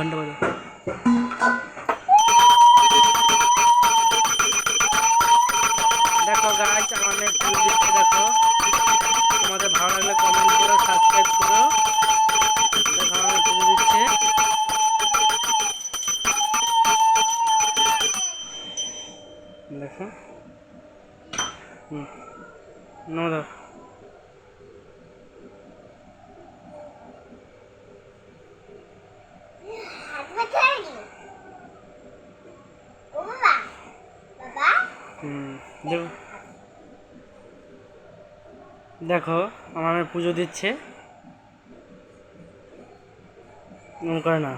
ঘণ্টা বাজে দেখো গাছ আমাদের ফুল দিচ্ছে দেখো। তোমাদের ভালো লাগলে কমেন্ট করো সাবস্ক্রাইব করো। দেখো আমাদের ফুল দিচ্ছে। দেখো আমার পুজো দিচ্ছে। করে না।